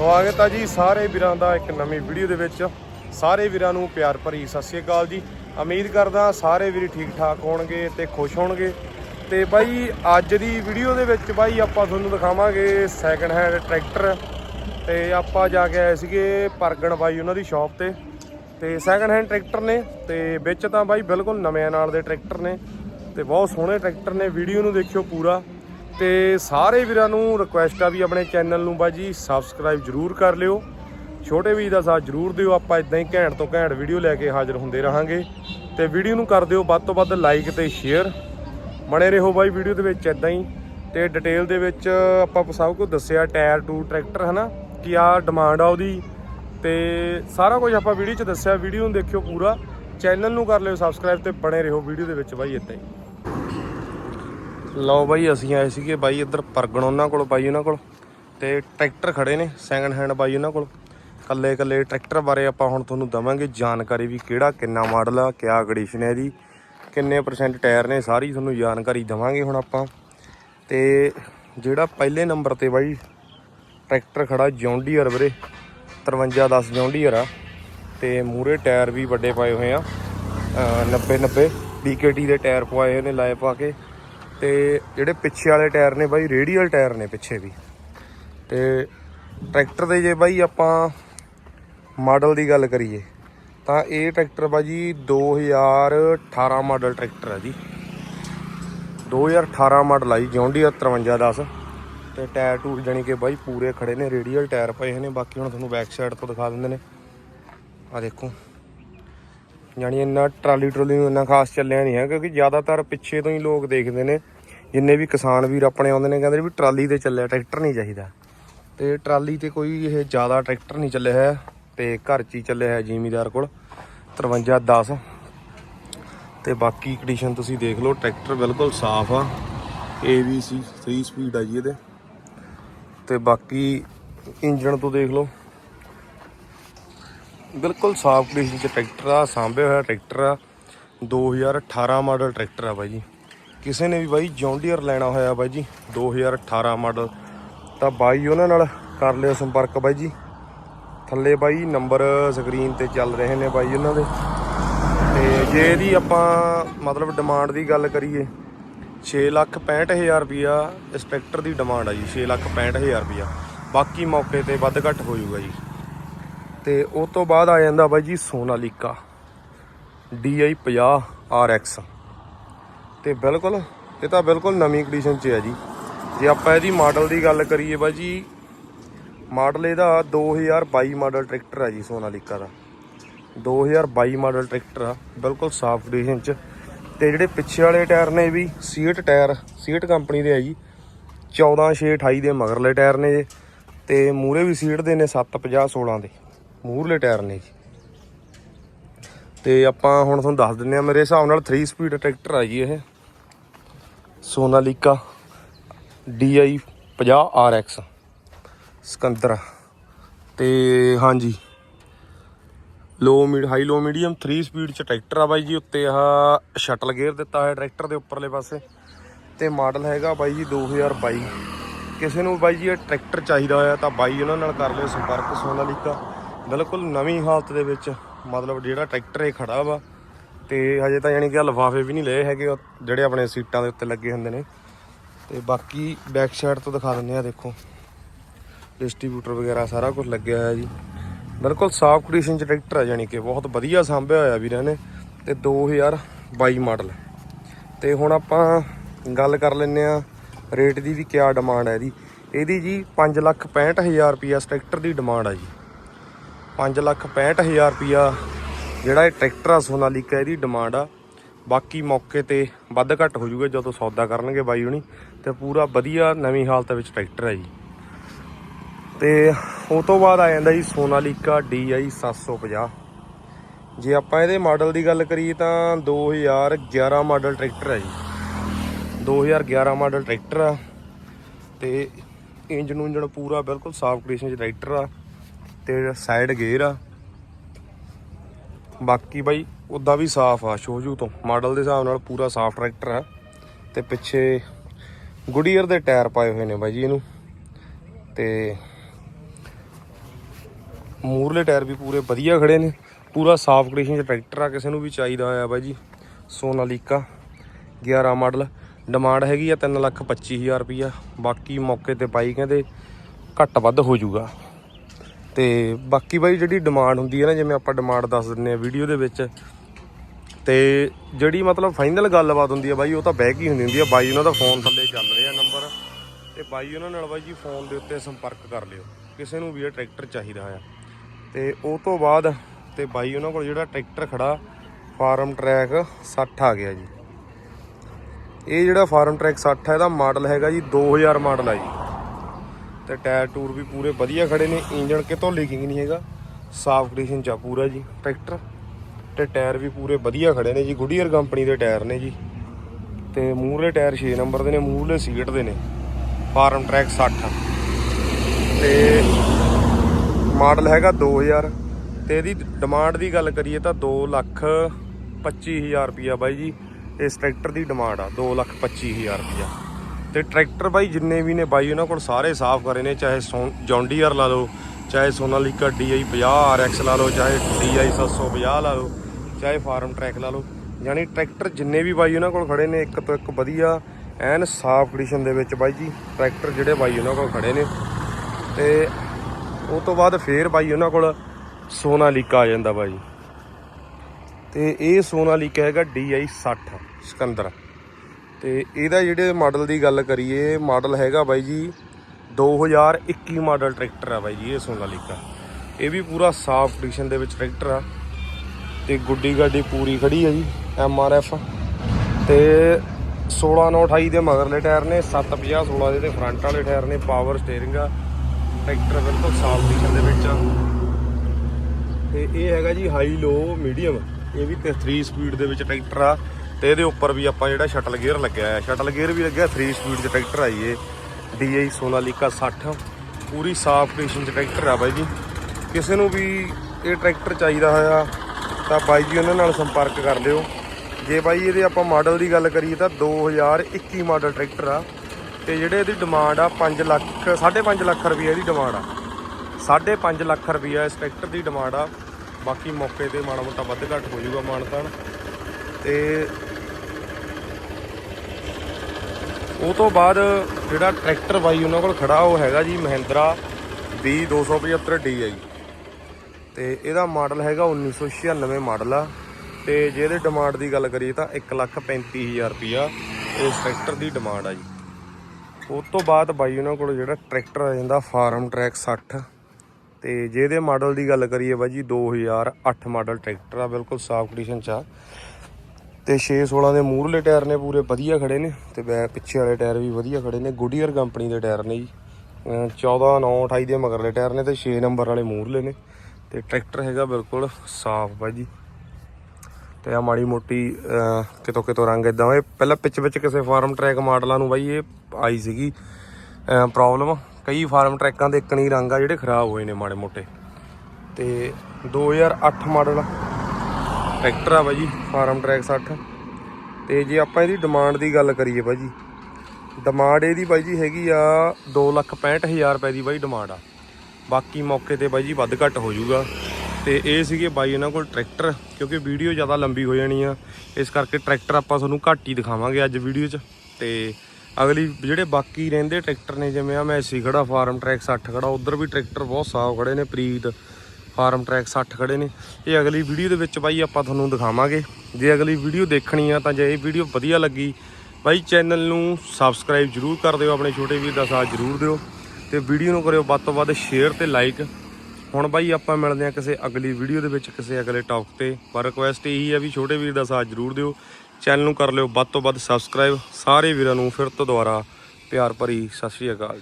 ਸਵਾਗਤ ਆ ਜੀ ਸਾਰੇ ਵੀਰਾਂ ਦਾ ਇੱਕ ਨਵੀਂ ਵੀਡੀਓ ਦੇ ਵਿੱਚ। ਸਾਰੇ ਵੀਰਾਂ ਨੂੰ ਪਿਆਰ ਭਰੀ ਸਤਿ ਸ਼੍ਰੀ ਅਕਾਲ ਜੀ। ਉਮੀਦ ਕਰਦਾ ਸਾਰੇ ਵੀਰ ਠੀਕ ਠਾਕ ਹੋਣਗੇ ਤੇ ਖੁਸ਼ ਹੋਣਗੇ। ਤੇ ਬਾਈ, ਅੱਜ ਦੀ ਵੀਡੀਓ ਦੇ ਵਿੱਚ ਬਾਈ ਆਪਾਂ ਤੁਹਾਨੂੰ ਦਿਖਾਵਾਂਗੇ ਸੈਕੰਡ ਹੈਂਡ ਟਰੈਕਟਰ ਤੇ ਆਪਾਂ ਜਾ ਕੇ ਆਏ ਸੀਗੇ ਪਰਗਣ ਬਾਈ ਉਹਨਾਂ ਦੀ ਸ਼ਾਪ ਤੇ। ਤੇ ਸੈਕੰਡ ਹੈਂਡ ਟਰੈਕਟਰ ਨੇ ਤੇ ਵਿੱਚ ਤਾਂ ਬਾਈ ਬਿਲਕੁਲ ਨਵੇਂ ਨਾਲ ਦੇ ਟਰੈਕਟਰ ਨੇ। ਤੇ ਬਹੁਤ ਸੋਹਣੇ ਟਰੈਕਟਰ ਨੇ, ਵੀਡੀਓ ਨੂੰ ਦੇਖਿਓ ਪੂਰਾ। ਤੇ ਸਾਰੇ ਵੀਰਾਂ ਨੂੰ ਰਿਕੁਐਸਟ ਆ ਵੀ ਆਪਣੇ ਚੈਨਲ ਨੂੰ ਬਾਜੀ ਸਬਸਕ੍ਰਾਈਬ ਜਰੂਰ ਕਰ ਲਿਓ। ਛੋਟੇ ਵੀਰ ਦਾ ਸਾਥ ਜਰੂਰ ਦਿਓ। ਆਪਾਂ ਇਦਾਂ ਹੀ ਘੈਂਟ ਤੋਂ ਘੈਂਟ ਵੀਡੀਓ ਲੈ ਕੇ ਹਾਜ਼ਰ ਹੁੰਦੇ ਰਹਾਂਗੇ। ਤੇ ਵੀਡੀਓ ਨੂੰ ਕਰ ਦਿਓ ਵੱਧ ਤੋਂ ਵੱਧ ਲਾਈਕ ਤੇ ਸ਼ੇਅਰ ਬਣੇ ਰਹੋ ਬਾਈ ਵੀਡੀਓ ਦੇ ਵਿੱਚ ਇਦਾਂ ਹੀ। ਤੇ ਡਿਟੇਲ ਦੇ ਵਿੱਚ ਆਪਾਂ ਸਭ ਕੁਝ ਦੱਸਿਆ, ਟਾਇਰ ਟੂ ਟਰੈਕਟਰ, ਹਨਾ? ਕੀ ਆ ਡਿਮਾਂਡ ਆ ਉਹਦੀ। ਤੇ ਸਾਰਾ ਕੁਝ ਆਪਾਂ ਵੀਡੀਓ 'ਚ ਦੱਸਿਆ। ਵੀਡੀਓ ਨੂੰ ਦੇਖਿਓ ਪੂਰਾ। ਚੈਨਲ ਨੂੰ ਕਰ ਲਿਓ ਸਬਸਕ੍ਰਾਈਬ ਤੇ ਬਣੇ ਰਹੋ। ਵੀਡੀਓ ਦੇ ਵਿੱਚ ਬਾਈ ਇਦਾਂ ਹੀ। ਲਓ ਬਾਈ, ਅਸੀਂ ਆਏ ਸੀਗੇ ਬਾਈ ਇੱਧਰ ਪਰਗਣ ਉਹਨਾਂ ਕੋਲ, ਬਾਈ ਉਹਨਾਂ ਕੋਲ। ਤੇ ਟਰੈਕਟਰ ਖੜੇ ਨੇ ਸੈਕੰਡ ਹੈਂਡ ਬਾਈ ਉਹਨਾਂ ਕੋਲ। ਕੱਲੇ ਕੱਲੇ ਟਰੈਕਟਰ ਬਾਰੇ ਆਪਾਂ ਹੁਣ ਤੁਹਾਨੂੰ ਦਵਾਂਗੇ, ਜਾਣਕਾਰੀ ਵੀ ਕਿਹੜਾ, ਕਿੰਨਾ ਮਾਡਲ ਆ, ਕਿਆ ਕੰਡੀਸ਼ਨ ਹੈ ਇਹਦੀ, ਕਿੰਨੇ ਪਰਸੈਂਟ ਟਾਇਰ ਨੇ, ਸਾਰੀ ਤੁਹਾਨੂੰ ਜਾਣਕਾਰੀ ਦਵਾਂਗੇ ਹੁਣ ਆਪਾਂ। ਤੇ ਜਿਹੜਾ ਪਹਿਲੇ ਨੰਬਰ ਤੇ ਬਾਈ ਟਰੈਕਟਰ ਖੜਾ ਜੌਂਡੀਅਰ ਵੀਰੇ 5310 ਜੌਂਡੀਅਰ ਆ। ਤੇ ਮੂਰੇ ਟਾਇਰ ਵੀ ਵੱਡੇ ਪਾਏ ਹੋਏ ਆ। 90 90 BKT ਦੇ ਟਾਇਰ ਪਵਾਏ ਹੋਏ ਨੇ, ਲਾਏ ਪਾ ਕੇ। ਤੇ ਜਿਹੜੇ ਪਿੱਛੇ ਵਾਲੇ ਟਾਇਰ ਨੇ ਬਾਈ, ਰੇਡੀਅਲ ਟਾਇਰ ਨੇ ਪਿੱਛੇ ਵੀ। ਤੇ ਟਰੈਕਟਰ ਦੇ ਜੇ ਬਾਈ ਆਪਾਂ ਮਾਡਲ ਦੀ ਗੱਲ ਕਰੀਏ, ਤਾਂ ਇਹ ਟਰੈਕਟਰ ਬਾਜੀ 2018 ਮਾਡਲ ਟਰੈਕਟਰ ਹੈ ਜੀ। 2018 ਮਾਡਲ ਆਈ ਜੌਂਡੀਅਰ 5310 ਤੇ ਟਾਇਰ ਟੂਰ ਜਾਨੀ ਕਿ ਬਾਈ ਪੂਰੇ ਖੜੇ ਨੇ, ਰੇਡੀਅਲ ਟਾਇਰ ਪਏ ਹੋਏ ਨੇ, ਬਾਕੀ ਹੁਣ ਤੁਹਾਨੂੰ ਬੈਕ ਸਾਈਡ ਤੋਂ ਦਿਖਾ ਦਿੰਦੇ ਨੇ। ਆ ਦੇਖੋ। ਯਾਨੀ ਇੰਨਾ ਟਰਾਲੀ ਟਰੋਲੀ ਨੂੰ ਇੰਨਾ ਖਾਸ ਚੱਲਿਆ ਨਹੀਂ ਹੈ, ਕਿਉਂਕਿ ਜ਼ਿਆਦਾਤਰ ਪਿੱਛੇ ਤੋਂ ਹੀ ਲੋਕ ਦੇਖਦੇ ਨੇ। ਜਿੰਨੇ ਵੀ ਕਿਸਾਨ ਵੀਰ ਆਪਣੇ ਆਉਂਦੇ ਨੇ, ਕਹਿੰਦੇ ਵੀ ਟਰਾਲੀ ਤੇ ਚੱਲਿਆ, ਟਰੈਕਟਰ ਨਹੀਂ ਚਾਹੀਦਾ। ਤੇ ਟਰਾਲੀ ਤੇ ਕੋਈ ਇਹ ਜ਼ਿਆਦਾ ਟਰੈਕਟਰ ਨਹੀਂ ਚੱਲਿਆ ਹੈ, ਤੇ ਘਰ 'ਚ ਹੀ ਚੱਲਿਆ ਹੈ ਜ਼ਿਮੀਦਾਰ ਕੋਲ 5310 ਤੇ ਬਾਕੀ ਕੰਡੀਸ਼ਨ ਤੁਸੀਂ ਦੇਖ ਲਓ, ਟਰੈਕਟਰ ਬਿਲਕੁਲ ਸਾਫ਼ ਆ ABC 3 ਸਪੀਡ ਆ ਜੀ ਇਹਦੇ। ਤੇ ਬਾਕੀ ਇੰਜਣ ਤੋਂ ਦੇਖ ਲਓ। ਬਿਲਕੁਲ ਸਾਫ਼ ਕੰਡੀਸ਼ਨ ਚ ਟਰੈਕਟਰ ਆ, ਸਾਂਭਿਆ ਹੋਇਆ ਟਰੈਕਟਰ ਆ। 2018 ਮਾਡਲ ਟਰੈਕਟਰ ਆ ਬਾਈ ਜੀ। ਕਿਸੇ ਨੇ ਵੀ ਬਾਈ ਜੌਂਡੀਅਰ ਲੈਣਾ ਹੋਇਆ ਬਾਈ ਜੀ 2018 ਮਾਡਲ ਤਾਂ ਬਾਈ ਉਹਨਾਂ ਨਾਲ ਕਰ ਲਿਓ ਸੰਪਰਕ ਬਾਈ ਜੀ। ਥੱਲੇ ਬਾਈ ਨੰਬਰ ਸਕਰੀਨ ਤੇ ਚੱਲ ਰਹੇ ਨੇ ਬਾਈ ਉਹਨਾਂ ਦੇ। ਤੇ ਜੇ ਇਹਦੀ ਆਪਾਂ ਮਤਲਬ ਡਿਮਾਂਡ ਦੀ ਗੱਲ ਕਰੀਏ 665000 ਰੁਪਿਆ ਇਸ ਟਰੈਕਟਰ ਦੀ ਡਿਮਾਂਡ ਆ ਜੀ 665000 ਰੁਪਿਆ ਬਾਕੀ ਮੌਕੇ ਤੇ ਵੱਧ ਘੱਟ ਹੋ ਜਾਊਗਾ ਜੀ। ਤੇ ਉਸ ਤੋਂ ਬਾਅਦ ਆ ਜਾਂਦਾ ਬਾਈ ਜੀ ਸੋਨਾਲੀਕਾ DI 50 RX ਤੇ ਬਿਲਕੁਲ, ਇਹ ਤਾਂ ਬਿਲਕੁਲ ਨਵੀਂ ਕੰਡੀਸ਼ਨ 'ਚ ਹੈ ਜੀ। ਜੇ ਆਪਾਂ ਇਹਦੀ ਮਾਡਲ ਦੀ ਗੱਲ ਕਰੀਏ ਬਾਈ ਜੀ ਮਾਡਲ ਇਹਦਾ 2022 ਮਾਡਲ ਟਰੈਕਟਰ ਹੈ ਜੀ, ਸੋਨਾਲੀਕਾ ਦਾ। 2022 ਮਾਡਲ ਟਰੈਕਟਰ ਆ, ਬਿਲਕੁਲ ਸਾਫ਼ ਕੰਡੀਸ਼ਨ 'ਚ। ਤੇ ਜਿਹੜੇ ਪਿੱਛੇ ਵਾਲੇ ਟਾਇਰ ਨੇ ਵੀ ਸੀਟ ਟਾਇਰ ਸੀਟ ਕੰਪਨੀ ਦੇ ਆ ਜੀ। 14628 ਦੇ ਮਗਰਲੇ ਟਾਇਰ ਨੇ ਜੇ ਤੇ ਮੂਰੇ ਵੀ ਸੀਟ ਦੇ ਨੇ 750 16 ਦੇ। ਮੂਰਲੇ ਟਾਇਰ ਨੇ ਜੀ। ਤੇ ਆਪਾਂ ਹੁਣ ਤੁਹਾਨੂੰ ਦੱਸ ਦਿੰਨੇ ਆ ਮੇਰੇ ਹਿਸਾਬ ਨਾਲ 3 ਸਪੀਡ ਟਰੈਕਟਰ ਆ ਜੀ ਇਹ। Sonalika DI 50 RX Sikander. ਤੇ ਹਾਂਜੀ low mid high low medium 3 speed ਚ ਟਰੈਕਟਰ ਆ ਬਾਈ ਜੀ, ਉੱਤੇ ਆਹ ਸ਼ਟਲ ਗੇਅਰ ਦਿੱਤਾ ਹੋਇਆ ਟਰੈਕਟਰ ਦੇ ਉੱਪਰਲੇ ਪਾਸੇ। ਤੇ ਮਾਡਲ ਹੈਗਾ ਬਾਈ ਜੀ 2022 ਕਿਸੇ ਨੂੰ ਬਾਈ ਜੀ ਇਹ ਟਰੈਕਟਰ ਚਾਹੀਦਾ ਹੋਇਆ ਤਾਂ ਬਾਈ ਉਹਨਾਂ ਨਾਲ ਕਰ ਲਿਓ ਸੰਪਰਕ ਸੋਨਾਲੀਕਾ। ਬਿਲਕੁਲ ਨਵੀਂ ਹਾਲਤ ਦੇ ਵਿੱਚ ਮਤਲਬ ਜਿਹੜਾ ਟਰੈਕਟਰ ਇਹ ਖੜਾ ਵਾ, ਤੇ ਹਜੇ ਤਾਂ ਯਾਨੀ ਕਿ ਲਫਾਫੇ ਵੀ ਨਹੀਂ ਲਏ ਹੈਗੇ, ਉਹ ਜਿਹੜੇ ਆਪਣੇ ਸੀਟਾਂ ਦੇ ਉੱਤੇ ਲੱਗੇ ਹੁੰਦੇ ਨੇ। ਤੇ ਬਾਕੀ ਬੈਕ ਸਾਈਡ ਤੋਂ ਦਿਖਾ ਦਿੰਦੇ ਆ, ਦੇਖੋ। ਡਿਸਟ੍ਰੀਬਿਊਟਰ ਵਗੈਰਾ ਸਾਰਾ ਕੁਝ ਲੱਗਿਆ ਹੋਇਆ ਜੀ। ਬਿਲਕੁਲ ਸਾਫ਼ ਕੰਡੀਸ਼ਨ ਚ ਟਰੈਕਟਰ ਆ ਜਾਨੀ ਕਿ ਬਹੁਤ ਵਧੀਆ ਸਾਂਭਿਆ ਹੋਇਆ ਵੀਰਾਂ ਨੇ, ਤੇ 2022 ਮਾਡਲ। ਤੇ ਹੁਣ ਆਪਾਂ ਗੱਲ ਕਰ ਲੈਨੇ ਆ ਰੇਟ ਦੀ ਵੀ ਕਿਆ ਡਿਮਾਂਡ ਹੈ ਇਹਦੀ। ਇਹਦੀ ਜੀ 565000 ਰੁਪਿਆ ਇਸ ਟਰੈਕਟਰ ਦੀ ਡਿਮਾਂਡ ਆ ਜੀ। 565000 ਰੁਪਿਆ ਜਿਹੜਾ ਇਹ ਟਰੈਕਟਰ ਆ ਸੋਨਾਲੀਕਾ ਇਹਦੀ ਡਿਮਾਂਡ ਆ। ਬਾਕੀ ਮੌਕੇ ਤੇ ਵੱਧ ਘੱਟ ਹੋ ਜਾਊਗਾ ਜਦੋਂ ਸੌਦਾ ਕਰਨਗੇ ਬਾਈ ਹੁਣੀ। ਤੇ ਪੂਰਾ ਵਧੀਆ ਨਵੀਂ ਹਾਲਤ ਵਿੱਚ ਟਰੈਕਟਰ ਹੈ ਜੀ। ਤੇ ਉਹ ਤੋਂ ਬਾਅਦ ਆ ਜਾਂਦਾ ਜੀ ਸੋਨਾਲੀਕਾ DI 750 ਜੇ ਆਪਾਂ ਇਹਦੇ ਮਾਡਲ ਦੀ ਗੱਲ ਕਰੀਏ ਤਾਂ 2011 ਮਾਡਲ ਟਰੈਕਟਰ ਹੈ ਜੀ। 2011 ਮਾਡਲ ਟਰੈਕਟਰ ਆ। ਤੇ ਇੰਜਨ ਉਂਜਨ ਪੂਰਾ ਬਿਲਕੁਲ ਸਾਫ਼ ਕੰਡੀਸ਼ਨ ਚ ਟਰੈਕਟਰ ਆ। ਤੇ ਸਾਈਡ ਗੇਅਰ ਆ, ਬਾਕੀ ਬਾਈ ਉਦਾਂ ਵੀ ਸਾਫ਼ ਆ ਸ਼ੋਜੂ ਤੋਂ। ਮਾਡਲ ਦੇ ਹਿਸਾਬ ਨਾਲ ਪੂਰਾ ਸਾਫ਼ ਟਰੈਕਟਰ ਆ। ਤੇ ਪਿੱਛੇ ਗੁਡੀਅਰ ਦੇ ਟਾਇਰ ਪਾਏ ਹੋਏ ਨੇ ਬਾਈ ਜੀ ਇਹਨੂੰ। ਤੇ ਮੂਰਲੇ ਟਾਇਰ ਵੀ ਪੂਰੇ ਵਧੀਆ ਖੜੇ ਨੇ। ਪੂਰਾ ਸਾਫ਼ ਕੰਡੀਸ਼ਨ 'ਚ ਟਰੈਕਟਰ ਆ, ਕਿਸੇ ਨੂੰ ਵੀ ਚਾਹੀਦਾ ਹੋਇਆ ਬਾਈ ਜੀ। ਸੋਨਾਲੀਕਾ 11 ਮਾਡਲ ਡਿਮਾਂਡ ਹੈਗੀ ਆ 3 ਲੱਖ 25000 ਰੁਪਈਆ। ਬਾਕੀ ਮੌਕੇ ਤੇ ਪਾਈ ਕਹਿੰਦੇ ਘੱਟ ਵੱਧ ਹੋ ਜਾਊਗਾ। ਤੇ ਬਾਕੀ ਬਾਈ ਜਿਹੜੀ ਡਿਮਾਂਡ ਹੁੰਦੀ ਹੈ ਨਾ, ਜਿਵੇਂ ਆਪਾਂ ਡਿਮਾਂਡ ਦੱਸ ਦਿੰਨੇ ਆ ਵੀਡੀਓ ਦੇ ਵਿੱਚ, ਤੇ ਜਿਹੜੀ ਮਤਲਬ ਫਾਈਨਲ ਗੱਲਬਾਤ ਹੁੰਦੀ ਆ ਬਾਈ, ਉਹ ਤਾਂ ਬਹਿ ਕੇ ਹੀ ਹੁੰਦੀ ਹੁੰਦੀ ਆ ਬਾਈ ਉਹਨਾਂ ਦਾ ਫੋਨ ਥੱਲੇ ਚੱਲ ਰਿਹਾ ਨੰਬਰ ਤੇ ਬਾਈ ਉਹਨਾਂ ਨਾਲ ਬਾਈ ਜੀ ਫੋਨ ਦੇ ਉੱਤੇ ਸੰਪਰਕ ਕਰ ਲਿਓ। ਕਿਸੇ ਨੂੰ ਵੀ ਇਹ ਟਰੈਕਟਰ ਚਾਹੀਦਾ ਆ ਤੇ ਉਹ ਤੋਂ ਬਾਅਦ ਤੇ ਬਾਈ ਉਹਨਾਂ ਕੋਲ ਜਿਹੜਾ ਟਰੈਕਟਰ ਖੜਾ ਫਾਰਮ ਟਰੈਕ 60 ਆ ਗਿਆ ਜੀ। ਇਹ ਜਿਹੜਾ ਫਾਰਮ ਟਰੈਕ 60 ਹੈ ਇਹਦਾ ਮਾਡਲ ਹੈਗਾ ਜੀ 2000 ਮਾਡਲ ਆ ਜੀ। ਤੇ ਟਾਇਰ ਟੂਰ ਵੀ ਪੂਰੇ ਵਧੀਆ ਖੜੇ ਨੇ, ਇੰਜਣ ਕਿਤੋਂ ਲੀਕਿੰਗ ਨਹੀਂ ਹੈਗਾ। ਸਾਫ਼ ਕੰਡੀਸ਼ਨ ਚ ਆ ਪੂਰਾ ਜੀ, ਟਰੈਕਟਰ। ਤੇ ਟਾਇਰ ਵੀ ਪੂਰੇ ਵਧੀਆ ਖੜੇ ਨੇ ਜੀ ਗੁੱਡੀਅਰ ਕੰਪਨੀ ਦੇ ਟਾਇਰ ਨੇ ਜੀ। ਤੇ ਮੂਹਰੇ ਟਾਇਰ 6 ਨੰਬਰ ਦੇ ਨੇ ਮੂਹਰੇ ਸੀਟ ਦੇ ਨੇ। ਫਾਰਮ ਟਰੈਕ 60 ਤੇ ਮਾਡਲ ਹੈਗਾ 2000 ਤੇ ਇਹਦੀ ਡਿਮਾਂਡ ਦੀ ਗੱਲ ਕਰੀਏ ਤਾਂ 2 ਲੱਖ 25000 ਰੁਪਿਆ ਬਾਈ ਜੀ, ਇਸ ਟਰੈਕਟਰ ਦੀ ਡਿਮਾਂਡ ਆ 2 ਲੱਖ 25000 ਰੁਪਿਆ ਤੇ ਟਰੈਕਟਰ ਬਾਈ ਜਿੰਨੇ ਵੀ ਨੇ ਬਾਈ ਉਹਨਾਂ ਕੋਲ ਸਾਰੇ ਸਾਫ਼ ਕਰੇ ਨੇ, ਚਾਹੇ ਜੌਂਡੀਅਰ ਲਾ ਲਓ, ਚਾਹੇ ਸੋਨਾਲੀਕਾ DI 50 RX ਲਾ ਲਓ, ਚਾਹੇ DI 750 ਲਾ ਲਓ, ਚਾਹੇ ਫਾਰਮ ਟਰੈਕ ਲਾ ਲਓ। ਯਾਨੀ ਟਰੈਕਟਰ ਜਿੰਨੇ ਵੀ ਬਾਈ ਉਹਨਾਂ ਕੋਲ ਖੜੇ ਨੇ, ਇੱਕ ਤੋਂ ਇੱਕ ਵਧੀਆ, ਐਨ ਸਾਫ਼ ਕੰਡੀਸ਼ਨ ਦੇ ਵਿੱਚ ਬਾਈ ਜੀ, ਟਰੈਕਟਰ ਜਿਹੜੇ ਬਾਈ ਉਹਨਾਂ ਕੋਲ ਖੜੇ ਨੇ। ਤੇ ਉਹ ਤੋਂ ਬਾਅਦ ਫੇਰ ਬਾਈ ਉਹਨਾਂ ਕੋਲ ਸੋਨਾਲੀਕਾ ਆ ਜਾਂਦਾ ਬਾਈ। ਤੇ ਇਹ ਸੋਨਾਲੀਕਾ ਹੈਗਾ DI 60 ਸਿਕੰਦਰ। ਤੇ ਇਹਦਾ ਜਿਹੜੇ ਮਾਡਲ ਦੀ ਗੱਲ ਕਰੀਏ, ਮਾਡਲ ਹੈਗਾ ਬਾਈ ਜੀ 2021 ਮਾਡਲ ਟਰੈਕਟਰ ਆ ਬਾਈ ਜੀ, ਇਹ ਸੋਨਾਲੀਕਾ। ਇਹ ਵੀ ਪੂਰਾ ਸਾਫ਼ ਕੰਡੀਸ਼ਨ ਦੇ ਵਿੱਚ ਟਰੈਕਟਰ ਆ ਤੇ ਗੁੱਡੀ ਗਾਡੀ ਪੂਰੀ ਖੜੀ ਆ ਜੀ ਐਮਆਰਐਫ ਤੇ 16 9 28 ਦੇ ਮਗਰਲੇ ਟਾਇਰ ਨੇ 750 16 ਦੇ ਫਰੰਟ ਵਾਲੇ ਟਾਇਰ ਨੇ ਪਾਵਰ ਸਟੀਅਰਿੰਗ ਆ। ਟਰੈਕਟਰ ਬਿਲਕੁਲ ਸਾਫ਼ ਕੰਡੀਸ਼ਨ ਦੇ ਵਿੱਚ ਆ। ਤੇ ਇਹ ਹੈਗਾ ਜੀ ਹਾਈ ਲੋ ਮੀਡੀਅਮ ਇਹ ਵੀ ਤੇ 3 ਸਪੀਡ ਦੇ ਵਿੱਚ ਟਰੈਕਟਰ ਆ। ਤੇ ਇਹਦੇ ਉੱਪਰ ਵੀ ਆਪਾਂ ਜਿਹੜਾ ਸ਼ਟਲ ਗੇਅਰ ਲੱਗਿਆ ਹੈ ਸ਼ਟਲ ਗੇਅਰ ਵੀ ਲੱਗਿਆ 3 ਸਪੀਡ 'ਚ ਟਰੈਕਟਰ ਆਈ ਇਹ। DI ਸੋਨਾਲੀਕਾ 60 ਪੂਰੀ ਸਾਫ਼ ਕੰਡੀਸ਼ਨ ਚ ਟਰੈਕਟਰ ਆ ਬਾਈ ਜੀ। ਕਿਸੇ ਨੂੰ ਵੀ ਇਹ ਟਰੈਕਟਰ ਚਾਹੀਦਾ ਹੋਇਆ, ਤਾਂ ਬਾਈ ਜੀ ਉਹਨਾਂ ਨਾਲ ਸੰਪਰਕ ਕਰ ਲਿਓ। ਜੇ ਬਾਈ ਇਹਦੇ ਆਪਾਂ ਮਾਡਲ ਦੀ ਗੱਲ ਕਰੀਏ ਤਾਂ 2021 ਮਾਡਲ ਟਰੈਕਟਰ ਆ, ਤੇ ਜਿਹੜੇ ਇਹਦੀ ਡਿਮਾਂਡ ਆ 5 ਲੱਖ 5.5 ਲੱਖ ਰੁਪਏ ਇਹਦੀ ਡਿਮਾਂਡ ਆ। 5.5 ਲੱਖ ਰੁਪਏ ਇਸ ਟਰੈਕਟਰ ਦੀ ਡਿਮਾਂਡ ਆ। ਬਾਕੀ ਮੌਕੇ ਤੇ ਮਾੜਾ ਮੋਟਾ ਵੱਧ ਘੱਟ ਹੋ ਜਾਊਗਾ ਮਾਨਤਾਨ ਤੇ ਉਹ ਤੋਂ ਬਾਅਦ ਜਿਹੜਾ ਟਰੈਕਟਰ ਬਾਈ ਉਹਨਾਂ ਕੋਲ ਖੜਾ, ਉਹ ਹੈਗਾ ਜੀ ਮਹਿੰਦਰਾ B275 DI ਤੇ ਇਹਦਾ ਮਾਡਲ ਹੈਗਾ 1996 ਮਾਡਲ ਆ। ਤੇ ਜਿਹਦੇ ਡਿਮਾਂਡ ਦੀ ਗੱਲ ਕਰੀਏ ਤਾਂ 135000 ਰੁਪਿਆ ਇਸ ਟਰੈਕਟਰ ਦੀ ਡਿਮਾਂਡ ਆ ਜੀ। ਉਸ ਤੋਂ ਬਾਅਦ ਬਾਈ ਉਹਨਾਂ ਕੋਲ ਜਿਹੜਾ ਟਰੈਕਟਰ ਆ ਜਾਂਦਾ ਫਾਰਮ ਟਰੈਕ 60 ਤੇ ਜਿਹਦੇ ਮਾਡਲ ਦੀ ਗੱਲ ਕਰੀਏ ਬਾਈ ਜੀ 2008 ਮਾਡਲ ਟਰੈਕਟਰ ਆ, ਬਿਲਕੁਲ ਸਾਫ਼ ਕੰਡੀਸ਼ਨ ਚ ਆ। ਤੇ 616 ਦੇ ਮੂਹਰਲੇ ਟਾਇਰ ਨੇ ਪੂਰੇ ਵਧੀਆ ਖੜੇ ਨੇ ਤੇ ਬੈ ਪਿੱਛੇ ਵਾਲੇ ਟਾਇਰ ਵੀ ਵਧੀਆ ਖੜੇ ਨੇ। ਗੁੱਡੀਅਰ ਕੰਪਨੀ ਦੇ ਟਾਇਰ ਨੇ ਜੀ। ਅਹ 14 9 28 ਦੇ ਮਗਰਲੇ ਟਾਇਰ ਨੇ ਤੇ 6 ਨੰਬਰ ਵਾਲੇ ਮੂਹਰਲੇ ਨੇ। ਤੇ ਟਰੈਕਟਰ ਹੈਗਾ ਬਿਲਕੁਲ ਸਾਫ਼ ਬਾਈ ਜੀ। ਤੇ ਆ ਮਾੜੀ ਮੋਟੀ ਕਿਤੋਂ ਕਿਤੋਂ ਰੰਗ ਇਦਾਂ ਹੋਏ ਪਹਿਲਾਂ ਪਿੱਛ ਵਿੱਚ ਕਿਸੇ ਫਾਰਮ ਟਰੈਕ ਮਾਡਲਾਂ ਨੂੰ ਬਾਈ ਇਹ ਆਈ ਸੀਗੀ ਪ੍ਰੋਬਲਮ ਕਈ ਫਾਰਮ ਟਰੈਕਾਂ ਦੇ ਇੱਕ ਨਹੀਂ ਰੰਗ ਆ ਜਿਹੜੇ ਖਰਾਬ ਹੋਏ ਨੇ ਮਾੜੇ ਮੋਟੇ। ਤੇ 2008 ਮਾਡਲ ਟਰੈਕਟਰ ਆ ਬਾਈ ਫਾਰਮ ਟਰੈਕ 60 ਤੇ ਜੇ ਆਪਾਂ ਇਹਦੀ ਡਿਮਾਂਡ ਦੀ ਗੱਲ ਕਰੀਏ ਬਾਈ ਜੀ ਡਿਮਾਂਡ ਇਹਦੀ ਬਾਈ ਜੀ ਹੈਗੀ ਆ 265000 ਰੁਪਏ ਦੀ ਬਾਈ ਡਿਮਾਂਡ ਆ। ਬਾਕੀ ਮੌਕੇ ਤੇ ਬਾਈ ਜੀ ਵੱਧ ਘੱਟ ਹੋ ਜਾਊਗਾ। ਤੇ ਇਹ ਸੀਗੇ ਬਾਈ ਇਹਨਾਂ ਕੋਲ ਟਰੈਕਟਰ ਕਿਉਂਕਿ ਵੀਡੀਓ ਜ਼ਿਆਦਾ ਲੰਬੀ ਹੋ ਜਾਣੀ ਆ। ਇਸ ਕਰਕੇ ਟਰੈਕਟਰ ਆਪਾਂ ਤੁਹਾਨੂੰ ਘੱਟ ਹੀ ਦਿਖਾਵਾਂਗੇ ਅੱਜ ਵੀਡੀਓ 'ਚ। ਤੇ ਅਗਲੀ ਜਿਹੜੇ ਬਾਕੀ ਰਹਿੰਦੇ ਟਰੈਕਟਰ ਨੇ, ਜਿਵੇਂ ਆ ਮੈਸੀ ਖੜਾ ਫਾਰਮ ਟਰੈਕ 60 ਖੜਾ, ਉਧਰ ਵੀ ਟਰੈਕਟਰ ਬਹੁਤ ਸਾਫ਼ ਖੜੇ ਨੇ, ਪ੍ਰੀਤ। ਫਾਰਮ ਟਰੈਕ 60 ਖੜੇ ਨੇ। ਇਹ ਅਗਲੀ ਵੀਡੀਓ ਦੇ ਵਿੱਚ ਬਾਈ ਆਪਾਂ ਤੁਹਾਨੂੰ ਦਿਖਾਵਾਂਗੇ। ਜੇ ਅਗਲੀ ਵੀਡੀਓ ਦੇਖਣੀ ਆ ਤਾਂ ਜੇ ਇਹ ਵੀਡੀਓ ਵਧੀਆ ਲੱਗੀ, ਬਾਈ ਚੈਨਲ ਨੂੰ ਸਬਸਕ੍ਰਾਈਬ ਜਰੂਰ ਕਰ ਦਿਓ, ਆਪਣੇ ਛੋਟੇ ਵੀਰ ਦਾ ਸਾਥ ਜਰੂਰ ਦਿਓ ਤੇ ਵੀਡੀਓ ਨੂੰ ਕਰਿਓ ਵੱਧ ਤੋਂ ਵੱਧ ਸ਼ੇਅਰ ਤੇ ਲਾਈਕ। ਹੁਣ ਬਾਈ ਆਪਾਂ ਮਿਲਦੇ ਆ ਕਿਸੇ ਅਗਲੀ ਵੀਡੀਓ ਦੇ ਵਿੱਚ, ਕਿਸੇ ਅਗਲੇ ਟੌਪਿਕ ਤੇ। ਪਰ ਰਿਕੁਐਸਟ ਇਹੀ ਹੈ ਵੀ ਛੋਟੇ ਵੀਰ ਦਾ ਸਾਥ ਜਰੂਰ ਦਿਓ। ਚੈਨਲ ਨੂੰ ਕਰ ਲਿਓ ਵੱਧ ਤੋਂ ਵੱਧ ਸਬਸਕ੍ਰਾਈਬ। ਸਾਰੇ ਵੀਰਾਂ ਨੂੰ ਫਿਰ ਤੋਂ ਦੁਬਾਰਾ ਪਿਆਰ ਭਰੀ ਸਤਿ ਸ਼੍ਰੀ ਅਕਾਲ ਜੀ।